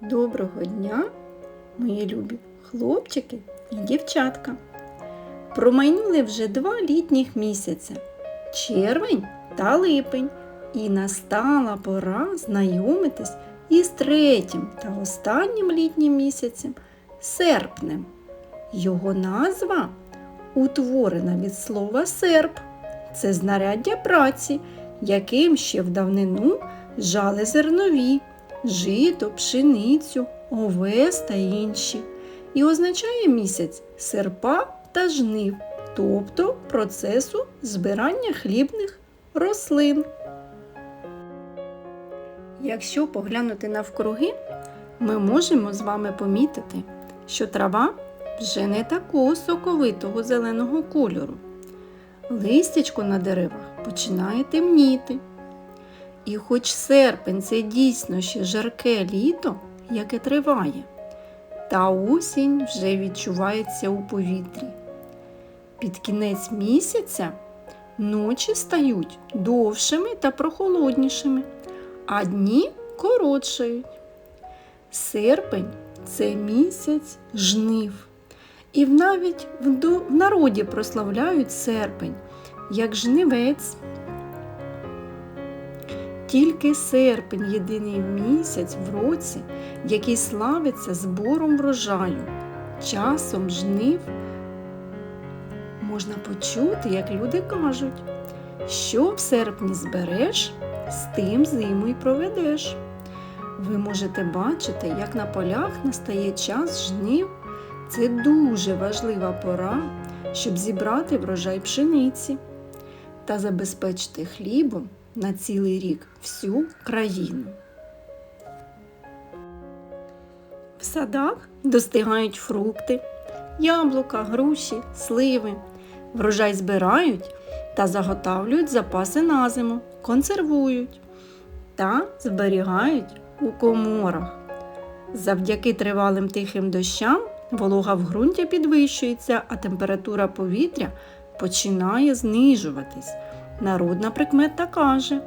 Доброго дня, мої любі хлопчики і дівчатка. Промайнули вже два літніх місяця червень та липень, і настала пора знайомитись із третім та останнім літнім місяцем серпнем. Його назва утворена від слова серп. Це знаряддя праці, яким ще в давнину жали зернові, жито, пшеницю, овес та інші. І означає місяць серпа та жнив, тобто процесу збирання хлібних рослин. Якщо поглянути навкруги, ми можемо з вами помітити, що трава вже не такого соковитого зеленого кольору. Листячко на деревах починає темніти. І хоч серпень це дійсно ще жарке літо, яке триває, та осінь вже відчувається у повітрі. Під кінець місяця ночі стають довшими та прохолоднішими, а дні коротшають. Серпень це місяць жнив. І навіть в народі прославляють серпень як жнивець. Тільки серпень єдиний місяць в році, який славиться збором врожаю. Часом жнив можна почути, як люди кажуть, що в серпні збереш, з тим зиму й проведеш. Ви можете бачити, як на полях настає час жнив. Це дуже важлива пора, щоб зібрати врожай пшениці та забезпечити хлібом на цілий рік всю країну. В садах достигають фрукти, яблука, груші, сливи. Врожай збирають та заготавлюють запаси на зиму, консервують та зберігають у коморах. Завдяки тривалим тихим дощам волога в ґрунті підвищується, а температура повітря починає знижуватись. Народна прикмета каже: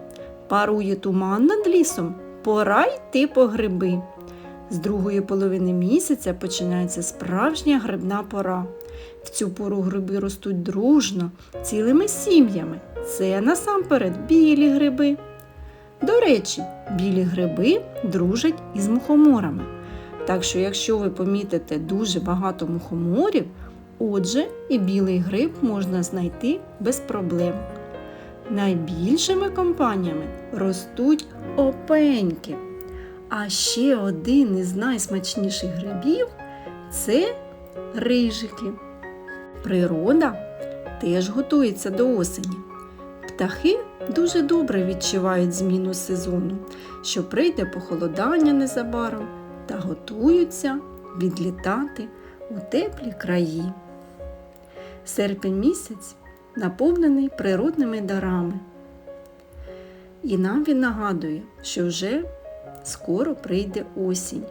парує туман над лісом, пора йти по гриби. З другої половини місяця починається справжня грибна пора. В цю пору гриби ростуть дружно, цілими сім'ями. Це насамперед білі гриби. До речі, білі гриби дружать із мухоморами. Так що, якщо ви помітите дуже багато мухоморів, отже, і білий гриб можна знайти без проблем. Найбільшими компаніями ростуть опеньки. А ще один із найсмачніших грибів це рижики. Природа теж готується до осені. Птахи дуже добре відчувають зміну сезону, що прийде похолодання незабаром та готуються відлітати у теплі краї. Серпень місяць наповнений природними дарами. І нам він нагадує, що вже скоро прийде осінь.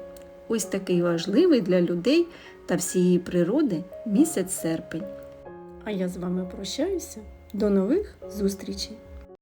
Ось такий важливий для людей та всієї природи місяць серпень. А я з вами прощаюся. До нових зустрічей!